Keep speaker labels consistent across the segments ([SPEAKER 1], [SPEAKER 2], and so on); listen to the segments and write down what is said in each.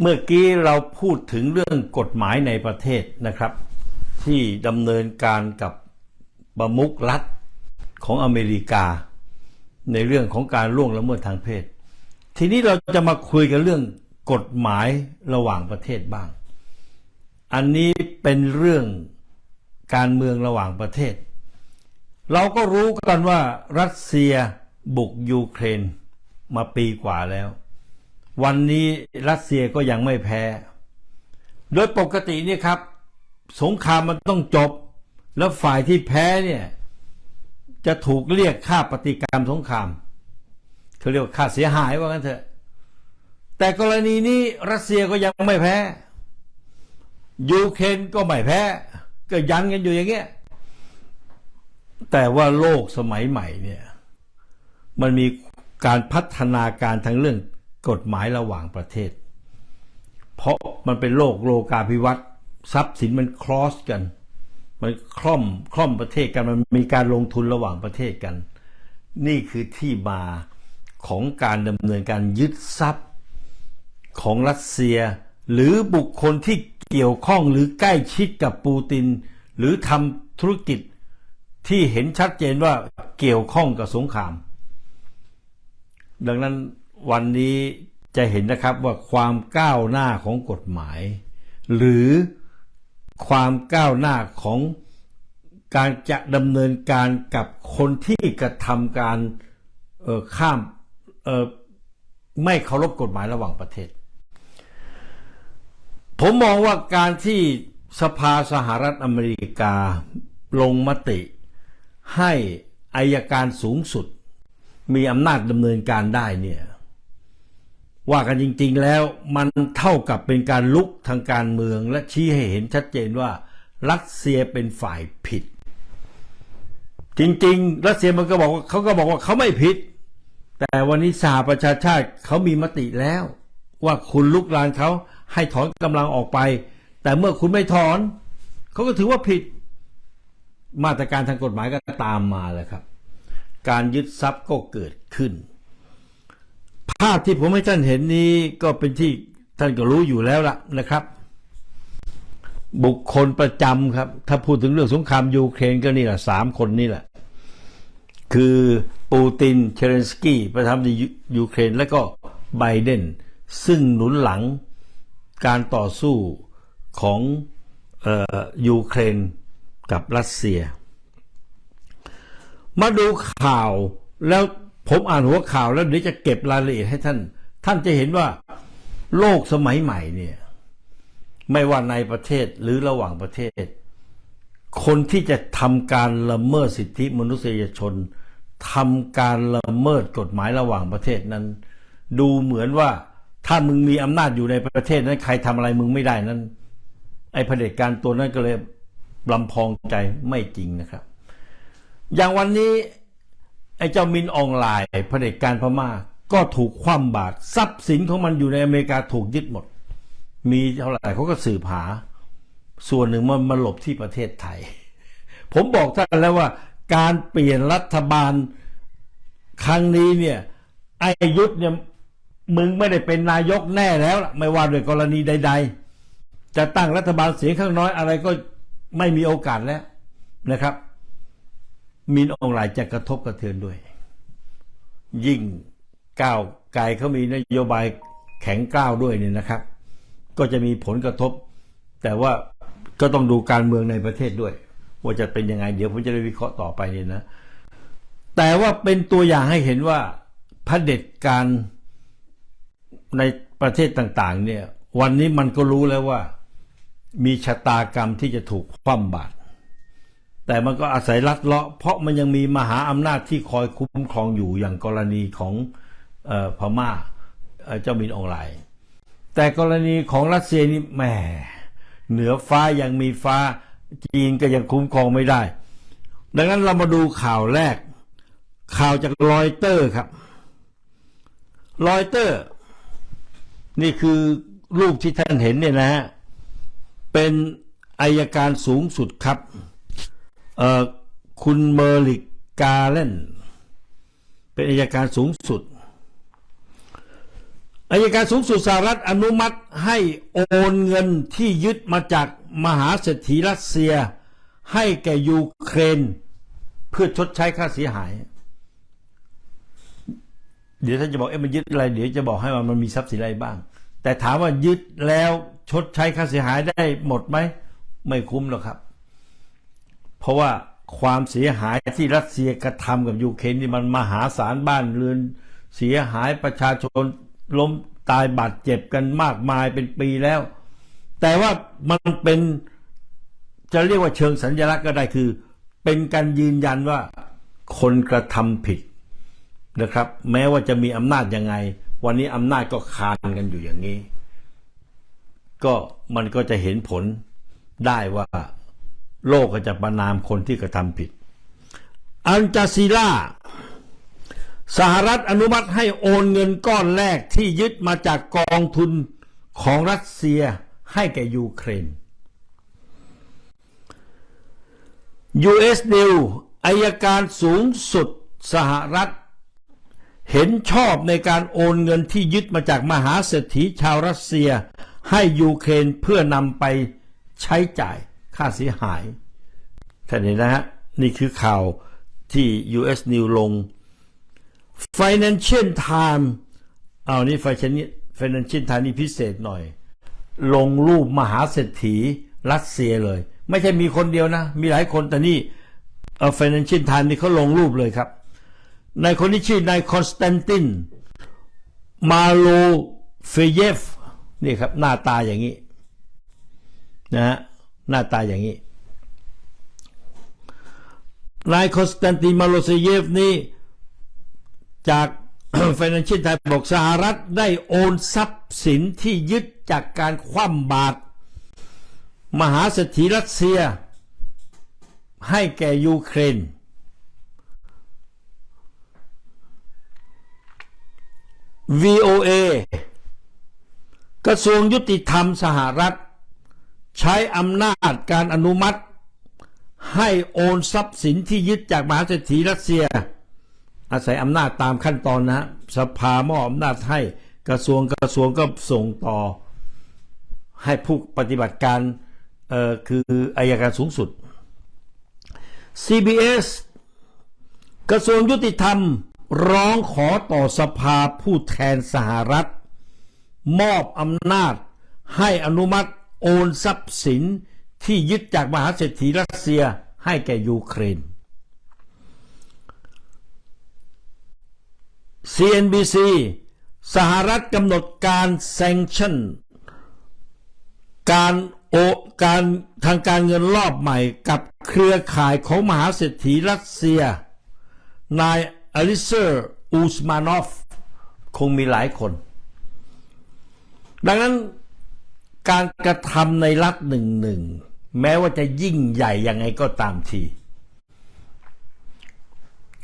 [SPEAKER 1] เมื่อกี้เราพูดถึงเรื่องกฎหมายในประเทศนะครับ ที่ดำเนินการกับประมุขรัฐของอเมริกา ในเรื่องของการล่วงละเมิดทางเพศ ทีนี้เราจะมาคุยกันเรื่องกฎหมายระหว่างประเทศบ้าง อันนี้เป็นเรื่องการเมืองระหว่างประเทศ เราก็รู้กันว่ารัสเซียบุกยูเครนมาปีกว่าแล้ว วันนี้รัสเซียก็ยังไม่แพ้ โดยปกติเนี่ยครับ สงครามมันต้องจบ แล้วฝ่ายที่แพ้เนี่ยจะถูกเรียกค่าปฏิกรรมสงครามเขาเรียกว่าค่าเสียหายว่างั้นเถอะ แต่กรณีนี้รัสเซียก็ยังไม่แพ้ ยูเครนก็ไม่แพ้ ก็ยันกันอยู่อย่างเงี้ย แต่ว่าโลกสมัยใหม่เนี่ย มันมีการพัฒนาการทางเรื่อง กฎหมายระหว่างประเทศ เพราะมันเป็นโลกโลกาภิวัตน์ทรัพย์สินมันครอสกัน มันคล่อมคล่อมประเทศกันมันมีการลงทุนระหว่างประเทศกัน นี่คือที่มาของการดำเนินการยึดทรัพย์ของรัสเซีย หรือบุคคลที่เกี่ยวข้องหรือใกล้ชิดกับปูติน หรือทำธุรกิจที่เห็นชัดเจนว่าเกี่ยวข้องกับสงคราม ดังนั้น วันนี้จะเห็นนะครับว่าความก้าวหน้าของกฎหมาย หรือความก้าวหน้าของการจะดำเนินการกับคนที่กระทำการข้ามไม่เคารพกฎหมายระหว่างประเทศ ผมมองว่าการที่สภาสหรัฐอเมริกาลงมติให้อายการสูงสุด มีอำนาจดำเนินการได้เนี่ย ว่ากันจริงๆแล้วมันเท่ากับเป็นการลุกทางการเมืองและชี้ให้เห็นชัดเจนว่ารัสเซียเป็นฝ่ายผิด จริงๆ รัสเซียมันก็บอกว่าเขาก็บอกว่าเขาไม่ผิด แต่วันนี้สหประชาชาติเขามีมติแล้ว ว่าคุณลุกลานเขาให้ถอนกำลังออกไป แต่เมื่อคุณไม่ถอนเขาก็ถือว่าผิด มาตรการทางกฎหมายก็ตามมาแล้วครับ การยึดทรัพย์ก็เกิดขึ้น ภาพที่ผมให้ท่านเห็นนี้ก็เป็นที่ท่านก็รู้อยู่แล้วล่ะนะครับ บุคคลประจำครับ ถ้าพูดถึงเรื่องสงครามยูเครนก็นี่แหละสามคนนี่แหละ คือปูตินเชเลนสกี้ประธานาธิบดียูเครน และก็ไบเดน ซึ่งหนุนหลังการต่อสู้ของเออยูเครนกับรัสเซีย มาดูข่าวแล้ว ผมอ่านหัวข่าวแล้วเดี๋ยวจะเก็บรายละเอียดให้ท่าน ท่านจะเห็นว่าโลกสมัยใหม่เนี่ย ไม่ว่าในประเทศหรือระหว่างประเทศ คนที่จะทำการละเมิดสิทธิมนุษยชนทำการละเมิดกฎหมายระหว่างประเทศนั้น ดูเหมือนว่าถ้ามึงมีอำนาจอยู่ในประเทศนั้น ใครทำอะไรมึงไม่ได้นั้น ไอ้เผด็จการตัวนั้นก็เลยลำพองใจไม่จริงนะครับ อย่างวันนี้ อ้เจ้ามินออนไลน์เผด็จการพม่า ก็ถูกคว่ำบาตรทรัพย์สินของมันอยู่ในอเมริกาถูกยึดหมด มีเท่าไหร่เขาก็สืบหา ส่วนหนึ่งมันมาหลบที่ประเทศไทย ผมบอกท่านแล้วว่า การเปลี่ยนรัฐบาลครั้งนี้เนี่ยไอ้ยุทธเนี่ยมึงไม่ได้เป็นนายกแน่แล้วล่ะไม่ว่าด้วยกรณีใด ๆ จะตั้งรัฐบาลเสียงข้างน้อยอะไรก็ไม่มีโอกาสแล้วนะครับ มินออนไลน์จะกระทบกระเทือนด้วย ยิ่งก้าวไกลเขามีนโยบายแข็งกล้าวด้วยเนี่ยนะครับ ก็จะมีผลกระทบ แต่ว่าก็ต้องดูการเมืองในประเทศด้วย ว่าจะเป็นยังไง เดี๋ยวผมจะได้วิเคราะห์ต่อไปเนี่ยนะ แต่ว่าเป็นตัวอย่างให้เห็นว่าพระเผด็จการในประเทศต่างๆ เนี่ย วันนี้มันก็รู้แล้วว่า มีชะตากรรมที่จะถูกคว่ำบาตร แต่มันก็อาศัยลัดเลาะ เพราะมันยังมีมหาอำนาจที่คอยคุ้มครองอยู่อย่างกรณีของออพม่าเอ่อเจ้ามินออนไลน์แต่กรณีของรัสเซียนี่แหมเหนือฟ้ายังมีฟ้าจีนก็ยังคุ้มครองไม่ได้ ดังนั้นเรามาดูข่าวแรก ข่าวจากรอยเตอร์ครับรอยเตอร์ นี่คือรูปที่ท่านเห็นเนี่ยนะฮะเป็นอายการสูงสุดครับ คุณเมอร์ลิกกาเลนเป็นอายการสูงสุดอายการสูงสุดสหรัฐอนุมัติให้โอนเงินที่ยึดมาจากมหาเศรษฐีรัสเซีย ให้แก่ยูเครน เพื่อชดใช้ค่าเสียหาย เดี๋ยวท่านจะบอกเอ๊ะมันยึดอะไร เดี๋ยวจะบอกให้ว่ามันมีทรัพย์สินอะไรบ้าง แต่ถามว่ายึดแล้วชดใช้ค่าเสียหายได้หมดไหม ไม่คุ้มหรอกครับ เพราะว่าความเสียหายที่รัสเซียกระทำกับยูเครนนี่มันมหาศาลบ้านเรือน เสียหายประชาชนล้มตายบาดเจ็บกันมากมายเป็นปีแล้ว แต่ว่ามันเป็นจะเรียกว่าเชิงสัญลักษณ์ก็ได้คือ เป็นการยืนยันว่าคนกระทำผิดนะครับ แม้ว่าจะมีอำนาจยังไง วันนี้อำนาจก็คานกันอยู่อย่างนี้ ก็มันก็จะเห็นผลได้ว่า โลกก็จะประนามคนที่กระทำผิด อัลจาซีราสหรัฐอนุมัติให้โอนเงินก้อนแรกที่ยึดมาจากกองทุนของรัสเซียให้แก่ยูเครน US News อายการสูงสุดสหรัฐ เห็นชอบในการโอนเงินที่ยึดมาจากมหาเศรษฐีชาวรัสเซีย ให้ยูเครนเพื่อนำไปใช้จ่าย ค่าเสียหายท่านเห็นนะฮะนี่คือข่าวที่ US News ลง Financial Times เอานี่ Financial Times นี่พิเศษหน่อย ลงรูปมหาเศรษฐีรัสเซียเลย ไม่ใช่มีคนเดียวนะ มีหลายคนแต่นี่เอ่อ Financial Times นี่เขาลงรูปเลยครับนายคนนี้ชื่อนายคอนสแตนตินมาโลเฟเยฟนี่ครับ หน้าตาอย่างนี้นะฮะ หน้าตาอย่างนี้นายคอนสแตนตินมาโลเซเยฟนี่จาก f i n a n c i a l t i m e บอกสหรัฐได้โอนทรัพย์สินที่ยึดจากการคว่ำบาตรมหาเศรษฐีรัสเซีย ให้แก่ยูเครน VOA กระทรวงยุติธรรมสหรัฐ ใช้อำนาจการอนุมัติ ให้โอนทรัพย์สินที่ยึดจากมหาเศรษฐีรัสเซีย อาศัยอำนาจตามขั้นตอนนะฮะสภามอบอำนาจให้กระทรวงกระทรวงก็ส่งต่อ ให้ผู้ปฏิบัติการเอ่อคืออายการสูงสุด CBS กระทรวงยุติธรรมร้องขอต่อสภาผู้แทนสหรัฐ มอบอำนาจให้อนุมัติ โอนทรัพย์สินที่ยึดจากมหาเศรษฐีรัสเซียให้แก่ยูเครน CNBC สหรัฐกำหนดการแซงชั่น การโอการทางการเงินรอบใหม่กับเครือข่ายของมหาเศรษฐีรัสเซีย นายอลิเซอร์อูสมานอฟ คงมีหลายคน ดังนั้น การกระทำในรัฐหนึ่งหนึ่งแม้ว่าจะยิ่งใหญ่ยังไงก็ตามที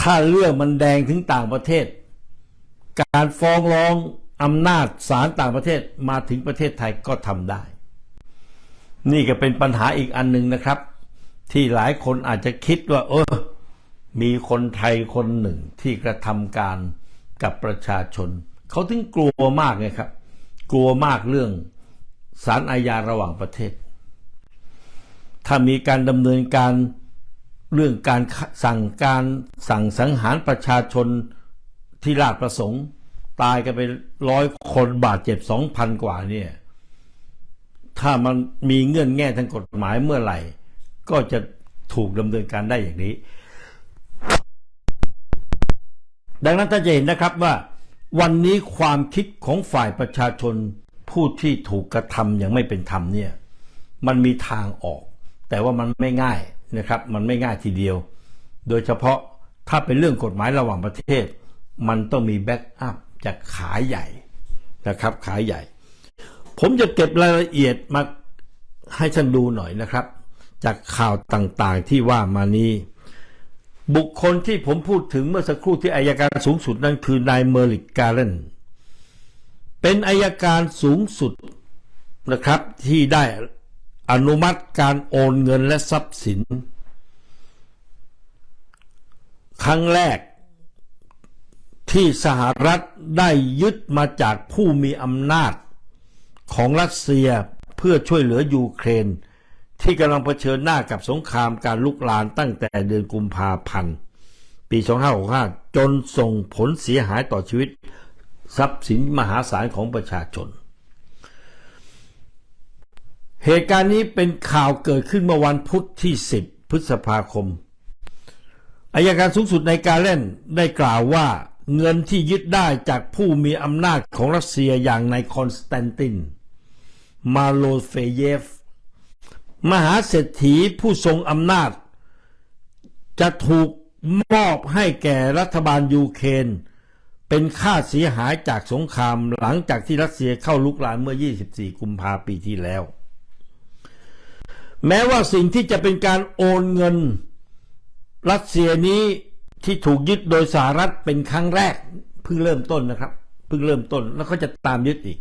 [SPEAKER 1] ถ้าเรื่องมันแดงถึงต่างประเทศ การฟ้องร้องอำนาจศาลต่างประเทศมาถึงประเทศไทยก็ทำได้ นี่ก็เป็นปัญหาอีกอันหนึ่งนะครับ ที่หลายคนอาจจะคิดว่า เออ มีคนไทยคนหนึ่งที่กระทำการกับประชาชน เขาถึงกลัวมากไงครับ กลัวมากเรื่อง สารอาญาระหว่างประเทศ ถ้ามีการดำเนินการเรื่องการสั่งการสั่งสังหารประชาชนที่ราชประสงค์ ตายกันไปร้อยคนบาดเจ็บสองพันกว่าเนี่ย ถ้ามันมีเงื่อนแง่ทางกฎหมายเมื่อไหร่ ก็จะถูกดำเนินการได้อย่างนี้ ดังนั้นท่านจะเห็นนะครับว่า วันนี้ความคิดของฝ่ายประชาชน ผู้ที่ถูกกระทำอย่างไม่เป็นธรรมเนี่ยมันมีทางออก แต่ว่ามันไม่ง่ายนะครับ มันไม่ง่ายทีเดียว โดยเฉพาะถ้าเป็นเรื่องกฎหมายระหว่างประเทศ มันต้องมีแบ็กอัพจากขาใหญ่นะครับ ขาใหญ่ ผมจะเก็บรายละเอียดมาให้ท่านดูหน่อยนะครับ จากข่าวต่างๆที่ว่ามานี้ บุคคลที่ผมพูดถึงเมื่อสักครู่ที่อายการสูงสุดนั่นคือนายเมอริกการเลน เป็นอายการสูงสุดนะครับที่ได้อนุมัติการโอนเงินและทรัพย์สิน ครั้งแรกที่สหรัฐได้ยึดมาจากผู้มีอำนาจของรัสเซียเพื่อช่วยเหลือยูเครน ที่กำลังเผชิญหน้ากับสงครามการลุกลานตั้งแต่เดือนกุมภาพันธ์ ปี 2565 จนส่งผลเสียหายต่อชีวิต ทรัพย์สินมหาศาลของประชาชน เหตุการณ์นี้เป็นข่าวเกิดขึ้นเมื่อวันพุธที่ 10 พฤษภาคมอายการสูงสุดในการเล่นได้กล่าวว่าเงินที่ยึดได้จากผู้มีอำนาจของรัสเซียอย่างนายคอนสแตนติน มาโลเฟเยฟ มหาเศรษฐีผู้ทรงอำนาจ จะถูกมอบให้แก่รัฐบาลยูเครน เป็นค่าเสียหายจากสงครามหลังจากที่รัสเซียเข้าลุกรานเมื่อ 24 กุมภาปีที่แล้ว แม้ว่าสิ่งที่จะเป็นการโอนเงิน รัสเซียนี้ที่ถูกยึดโดยสหรัฐเป็นครั้งแรกเพิ่งเริ่มต้นนะครับเพิ่งเริ่มต้นแล้วเขาจะตามยึดอีก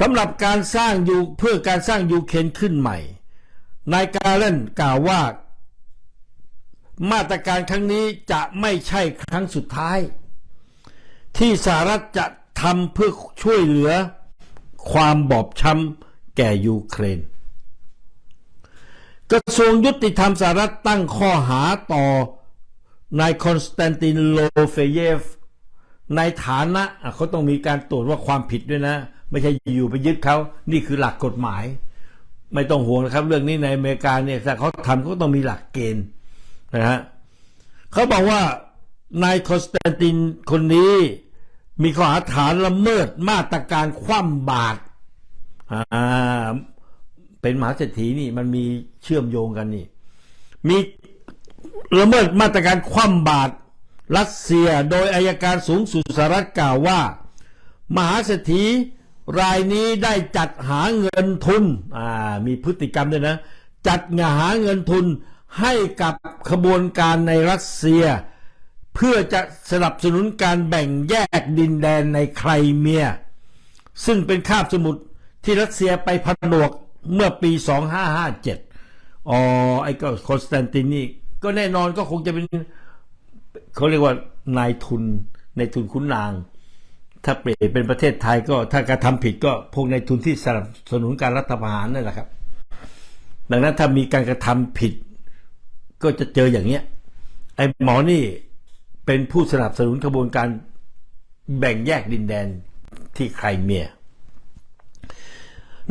[SPEAKER 1] สำหรับการสร้างยูเพื่อการสร้างยูเครนขึ้นใหม่นายกาเลนกล่าวว่า มาตรการครั้งนี้จะไม่ใช่ครั้งสุดท้าย ที่สหรัฐจะทำเพื่อช่วยเหลือความบอบช้ำแก่ยูเครน กระทรวงยุติธรรมสหรัฐตั้งข้อหาต่อนายคอนสแตนตินโลเฟเยฟ ในฐานะะเขาต้องมีการตรวจว่าความผิดด้วยนะ ไม่ใช่อยู่ไปยึดเขานี่คือหลักกฎหมาย ไม่ต้องห่วงนะครับ เรื่องนี้ในอเมริกาเนี่ยถ้าเขาทำเขาต้องมีหลักเกณฑ์นะฮะเขาบอกว่า นายคอนสแตนตินคนนี้ มีข้อหาฐานละเมิดมาตรการคว่ำบาตรเป็นมหาเศรษฐีนี่มันมีเชื่อมโยงกันนี่ มีละเมิดมาตรการคว่ำบาตรรัสเซียโดยอายการสูงสุดสหรัฐกล่าวว่า มหาเศรษฐีรายนี้ได้จัดหาเงินทุนมีพฤติกรรมด้วยนะ จัดหาเงินทุนให้กับขบวนการในรัสเซีย เพื่อจะสนับสนุนการแบ่งแยกดินแดนในไครเมีย ซึ่งเป็นคาบสมุทรที่รัสเซียไปผนวกเมื่อปี 2557 อ๋อ ไอ้ก็คอนสแตนตินนี่ก็แน่นอนก็คงจะเป็นเขาเรียกว่านายทุนในทุนขุนนาง ถ้าเปลี่ยนเป็นประเทศไทยก็ถ้ากระทำผิดก็พวกในทุนที่สนับสนุนการรัฐประหารนั่นแหละครับ ดังนั้นถ้ามีการกระทำผิด ก็จะเจออย่างเนี้ยไอ้หมอนี่ เป็นผู้สนับสนุนกระบวนการแบ่งแยกดินแดนที่ไครเมีย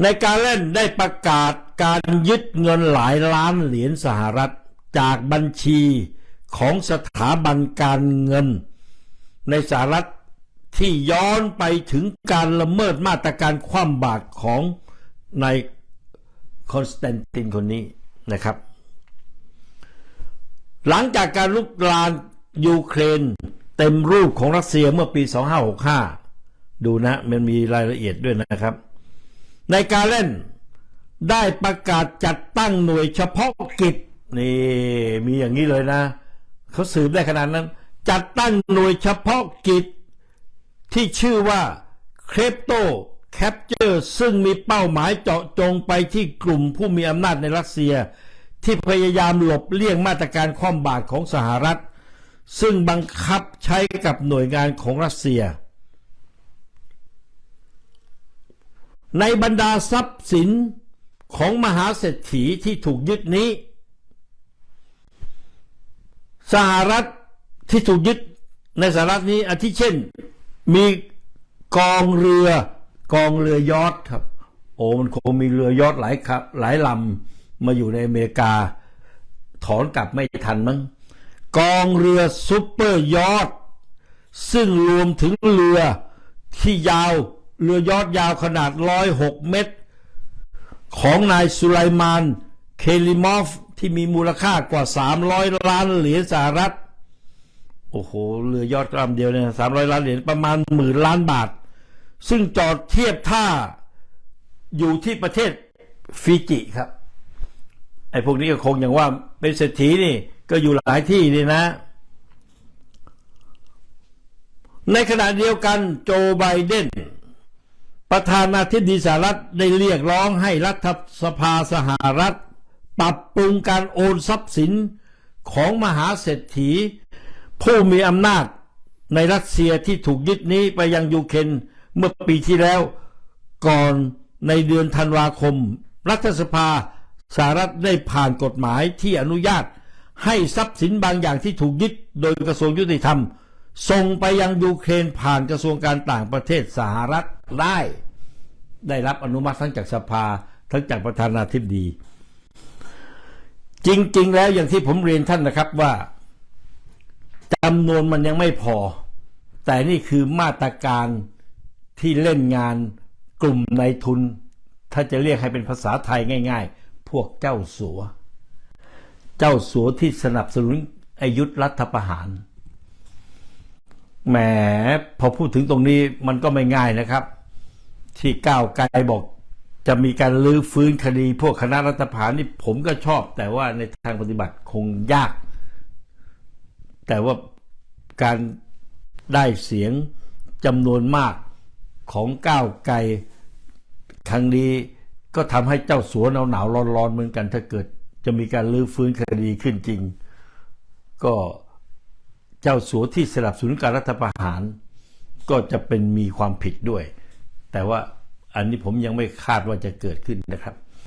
[SPEAKER 1] ในการเล่นได้ประกาศการยึดเงินหลายล้านเหรียญสหรัฐจากบัญชีของสถาบันการเงิน ในสหรัฐที่ย้อนไปถึงการละเมิดมาตรการคว่ำบาตรของนายคอนสแตนตินคนนี้นะครับ หลังจากการลุกลาน ยูเครนเต็มรูปของรัสเซียเมื่อปี 2565 ดูนะ มันมีรายละเอียดด้วยนะครับ ในการเล่นได้ประกาศจัดตั้งหน่วยเฉพาะกิจนี่มีอย่างนี้เลยนะเขาสืบได้ขนาดนั้น จัดตั้งหน่วยเฉพาะกิจ ที่ชื่อว่าเครปโตแคปเจอร์ซึ่งมีเป้าหมายเจาะจงไปที่กลุ่มผู้มีอำนาจในรัสเซีย ที่พยายามหลบเลี่ยงมาตรการคว่ำบาตรของสหรัฐ ซึ่งบังคับใช้กับหน่วยงานของรัสเซีย ในบรรดาทรัพย์สินของมหาเศรษฐีที่ถูกยึดนี้ สหรัฐที่ถูกยึดในสหรัฐนี้อาทิเช่น มีกองเรือกองเรือยอทครับ โอ้มันคงมีเรือยอทหลายครับหลายลำมาอยู่ในอเมริกา ถอนกลับไม่ทันมั้ง กองเรือซุปเปอร์ยอทซึ่งรวมถึงเรือที่ยาวเรือยอทยาวขนาด 106 เมตร ของนายสุไลมาน เคลิมอฟที่มีมูลค่ากว่า 300 ล้านเหรียญสหรัฐ โอ้โห เรือยอดกลำเดียวเนี่ยสามร้อยล้านเหรียญประมาณหมื่นล้านบาท ซึ่งจอดเทียบท่าอยู่ที่ประเทศฟิจิครับ ไอ้พวกนี้ก็คงอย่างว่าเป็นเศรษฐีนี่ ก็อยู่หลายที่นี่นะ ในขณะเดียวกันโจไบเดนประธานาธิบดีสหรัฐได้เรียกร้องให้รัฐสภาสหรัฐ ปรับปรุงการโอนทรัพย์สินของมหาเศรษฐี ผู้มีอำนาจในรัสเซียที่ถูกยึดนี้ไปยังยูเครนเมื่อปีที่แล้วก่อนในเดือนธันวาคม รัฐสภาสหรัฐได้ผ่านกฎหมายที่อนุญาต ให้ทรัพย์สินบางอย่างที่ถูกยึดโดยกระทรวงยุติธรรม ส่งไปยังยูเครนผ่านกระทรวงการต่างประเทศสหรัฐได้ ได้รับอนุมัติทั้งจากสภาทั้งจากประธานาธิบดี จริง ๆ แล้วอย่างที่ผมเรียนท่านนะครับว่าจำนวนมันยังไม่พอ แต่นี่คือมาตรการที่เล่นงานกลุ่มในทุน ถ้าจะเรียกให้เป็นภาษาไทยง่าย ๆ พวกเจ้าสัว เจ้าสัวที่สนับสนุนอายุทธรัฐประหาร แหมพอพูดถึงตรงนี้มันก็ไม่ง่ายนะครับ ที่ก้าวไกลบอกจะมีการลื้อฟื้นคดี พวกคณะรัฐประหารนี่ผมก็ชอบ แต่ว่าในทางปฏิบัติคงยาก แต่ว่าการได้เสียงจำนวนมากของก้าวไกลครั้งนี้ก็ทำให้เจ้าสัวหนาวหนาวร้อนร้อนๆเหมือนกันถ้าเกิด จะมีการลื้อฟื้นคดีขึ้นจริง ก็เจ้าสัวที่สนับสนุนการรัฐประหาร ก็จะเป็นมีความผิดด้วย แต่ว่าอันนี้ผมยังไม่คาดว่าจะเกิดขึ้นนะครับ